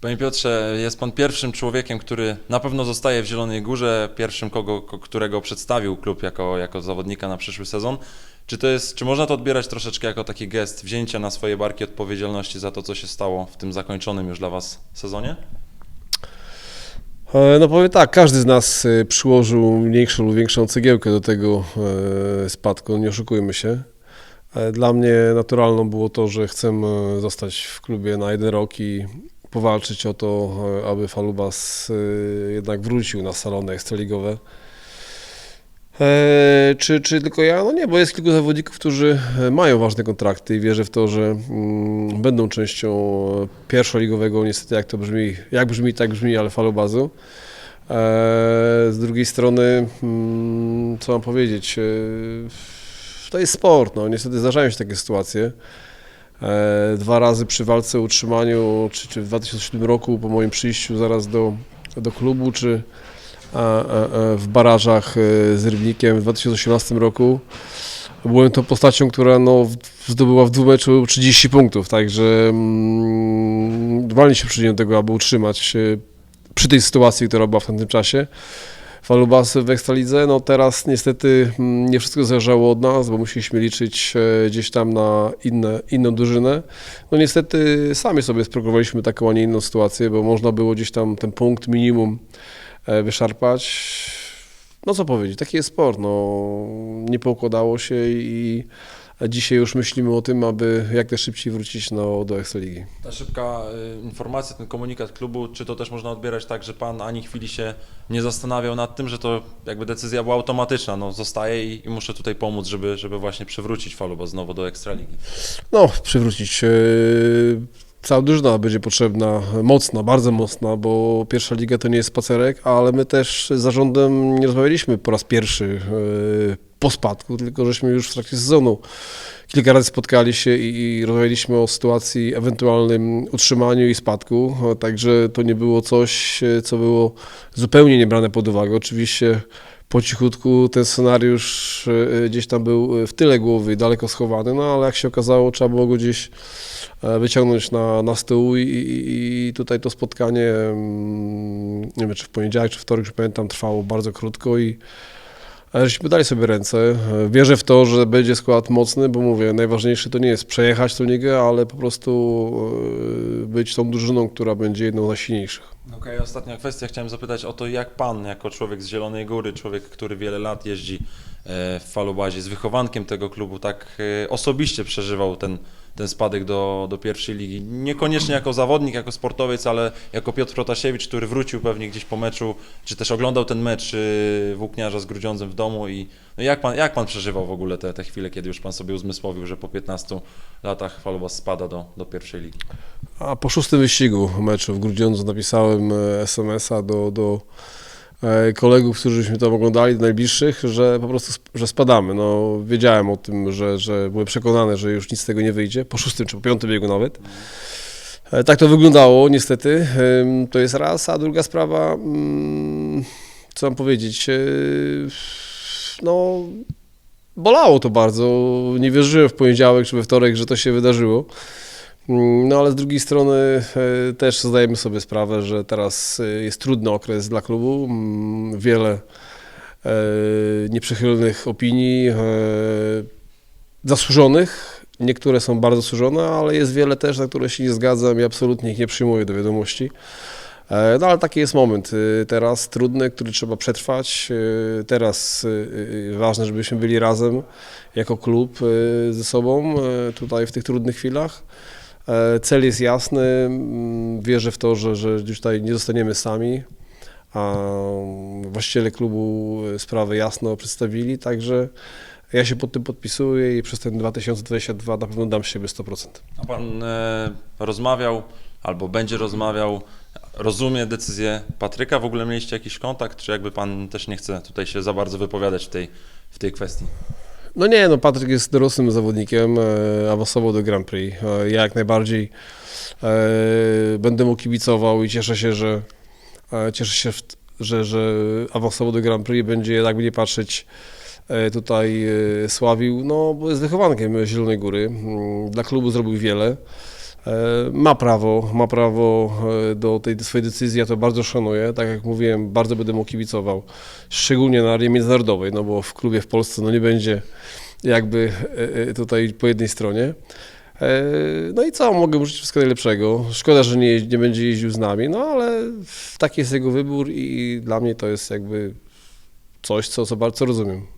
Panie Piotrze, jest Pan pierwszym człowiekiem, który na pewno zostaje w Zielonej Górze, pierwszym, kogo, ko- którego przedstawił klub jako, jako zawodnika na przyszły sezon. Czy to jest, czy można to odbierać troszeczkę jako taki gest wzięcia na swoje barki odpowiedzialności za to, co się stało w tym zakończonym już dla Was sezonie? E, No powiem tak, każdy z nas e, przyłożył mniejszą lub większą cegiełkę do tego e, spadku, nie oszukujmy się. Dla mnie naturalną było to, że chcę zostać w klubie na jeden rok i powalczyć o to, aby Falubas e, jednak wrócił na salony ekstraligowe. E, Czy, czy tylko ja? No nie, bo jest kilku zawodników, którzy e, mają ważne kontrakty i wierzę w to, że mm, będą częścią e, pierwszoligowego, niestety jak to brzmi, jak brzmi, tak brzmi, ale falobazu. E, Z drugiej strony, mm, co mam powiedzieć, to jest sport, no niestety zdarzają się takie sytuacje. E, Dwa razy przy walce o utrzymaniu, czy, czy w 2007 roku po moim przyjściu zaraz do, do klubu, czy w barażach e, z Rybnikiem w 2018 roku. Byłem tą postacią, która no, zdobyła w dwóch meczu 30 punktów, także mm, walnie się przyczyniłem do tego, aby utrzymać przy tej sytuacji, która była w tamtym czasie. Falubas w Ekstralidze, no teraz niestety mm, nie wszystko zależało od nas, bo musieliśmy liczyć e, gdzieś tam na inne, inną drużynę. No niestety sami sobie sprogramowaliśmy taką, a nie inną sytuację, bo można było gdzieś tam ten punkt minimum e, wyszarpać. No co powiedzieć, taki jest sport, no nie poukładało się i dzisiaj już myślimy o tym, aby jak najszybciej wrócić no, do Ekstraligi. Ta szybka y, informacja, ten komunikat klubu, czy to też można odbierać tak, że Pan ani chwili się nie zastanawiał nad tym, że to jakby decyzja była automatyczna, no zostaje i, i muszę tutaj pomóc, żeby, żeby właśnie przywrócić Faluba znowu do Ekstraligi. No, przywrócić. e, Cała drużyna będzie potrzebna, mocna, bardzo mocna, bo pierwsza liga to nie jest spacerek, ale my też z zarządem nie rozmawialiśmy po raz pierwszy e, po spadku, tylko żeśmy już w trakcie sezonu kilka razy spotkali się i, rozmawialiśmy o sytuacji ewentualnym utrzymaniu i spadku, także to nie było coś, e, co było zupełnie niebrane pod uwagę. Oczywiście po cichutku ten scenariusz e, gdzieś tam był w tyle głowy daleko schowany, no ale jak się okazało, trzeba było go gdzieś e, wyciągnąć na, na stół i, i, tutaj to spotkanie, mm, nie wiem czy w poniedziałek, czy wtorek, już pamiętam, trwało bardzo krótko i e, żeśmy dali sobie ręce. E, Wierzę w to, że będzie skład mocny, bo mówię, najważniejsze to nie jest przejechać tę ligę, ale po prostu e, być tą drużyną, która będzie jedną z najsilniejszych. Okej, ostatnia kwestia. Chciałem zapytać o to, jak Pan, jako człowiek z Zielonej Góry, człowiek, który wiele lat jeździ w Falubazie, z wychowankiem tego klubu, tak e, osobiście przeżywał ten, ten spadek do, do pierwszej ligi. Niekoniecznie jako zawodnik, jako sportowiec, ale jako Piotr Protasiewicz, który wrócił pewnie gdzieś po meczu, czy też oglądał ten mecz e, Włókniarza z Grudziądzem w domu i no jak, pan, jak Pan przeżywał w ogóle te, te chwile, kiedy już Pan sobie uzmysłowił, że po 15 latach Falubas spada do, do pierwszej ligi? A po szóstym wyścigu meczu w Grudziądzu napisałem e, SMS-a do, do e, kolegów, którzyśmy tam oglądali, najbliższych, że po prostu że spadamy. No, wiedziałem o tym, że, że byłem przekonany, że już nic z tego nie wyjdzie, po szóstym czy po piątym biegu nawet. E, Tak to wyglądało niestety, to jest raz, a druga sprawa, mm, co mam powiedzieć, e, no bolało to bardzo, nie wierzyłem w poniedziałek czy we wtorek, że to się wydarzyło. No ale z drugiej strony e, też zdajemy sobie sprawę, że teraz e, jest trudny okres dla klubu. Mm, Wiele e, nieprzychylnych opinii, zasłużonych. Niektóre są bardzo zasłużone, ale jest wiele też, na które się nie zgadzam i absolutnie ich nie przyjmuję do wiadomości. No ale taki jest moment teraz trudny, który trzeba przetrwać. Teraz ważne, żebyśmy byli razem jako klub ze sobą tutaj w tych trudnych chwilach. E, Cel jest jasny. mm, Wierzę w to, że, że już tutaj nie zostaniemy sami. A właściciele klubu sprawę jasno przedstawili, także ja się pod tym podpisuję i przez ten 2022 na pewno dam z siebie 100%. A pan e, rozmawiał albo będzie rozmawiał, rozumie decyzję Patryka? W ogóle mieliście jakiś kontakt, czy jakby pan też nie chce tutaj się za bardzo wypowiadać w tej, w tej kwestii? No nie, no Patryk jest dorosłym zawodnikiem, e, awansował do Grand Prix. E, ja jak najbardziej e, będę mu kibicował i cieszę się, że e, cieszę się, że, że awansował do Grand Prix będzie jakby nie patrzeć tutaj sławił, no bo jest wychowankiem Zielonej Góry. Mm, Dla klubu zrobił wiele. E, Ma prawo, ma prawo e, do tej swojej decyzji, ja to bardzo szanuję. Tak jak mówiłem, bardzo będę mu kibicował, szczególnie na arenie międzynarodowej, no bo w klubie w Polsce no nie będzie jakby e, tutaj po jednej stronie. No i co, mogę mu życzyć wszystkiego najlepszego. Szkoda, że nie, nie będzie jeździł z nami, no ale taki jest jego wybór i dla mnie to jest jakby coś, co, co bardzo rozumiem.